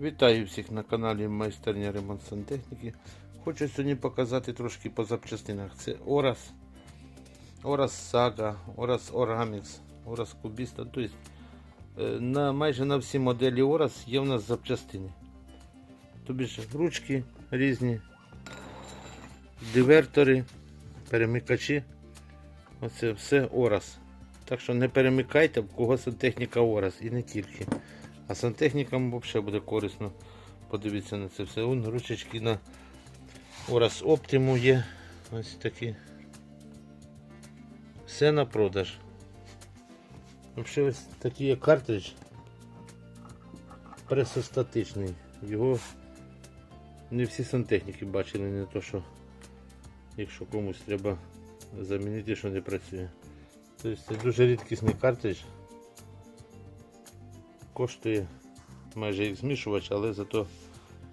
Вітаю всіх на каналі Майстерня Ремонт Сантехніки. Хочу сьогодні показати трошки по запчастинах. Це Орас, Орас Сага, Орас Орамікс, Орас Кубіста. Тобто на, майже на всі моделі Орас є в нас запчастини. Тобі ж ручки різні, дивертори, перемикачі. Оце все Орас. Так що не перемикайте, в кого сантехніка Орас і не тільки. А сантехнікам взагалі буде корисно подивитися на це все. Вон ручечки на Орас Optimum є. Ось такі. Все на продаж. Взагалі ось такий є картридж пресостатичний. Його не всі сантехніки бачили, не то що якщо комусь треба замінити, що не працює. Тобто це дуже рідкісний картридж коштує майже як змішувач, але зато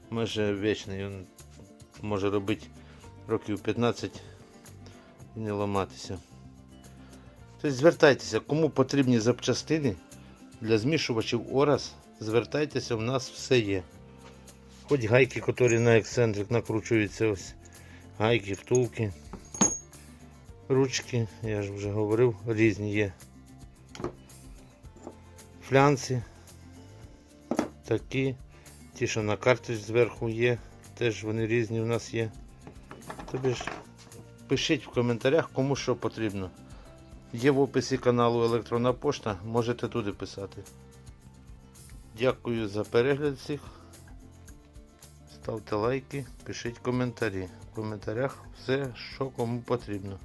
майже вічний. Він може робити років 15 і не ламатися. Тобто звертайтеся, кому потрібні запчастини для змішувачів Орас, звертайтеся, в нас все є. Хоч гайки, які на ексцентрик накручуються, ось гайки, втулки, ручки, я ж вже говорив, різні є. Флянці такі. Ті, що на картридж зверху є, теж вони різні у нас є. Тобі ж пишіть в коментарях, кому що потрібно. Є в описі каналу Електронна пошта, можете туди писати. Дякую за перегляд всіх. Ставте лайки, пишіть коментарі. В коментарях все, що кому потрібно.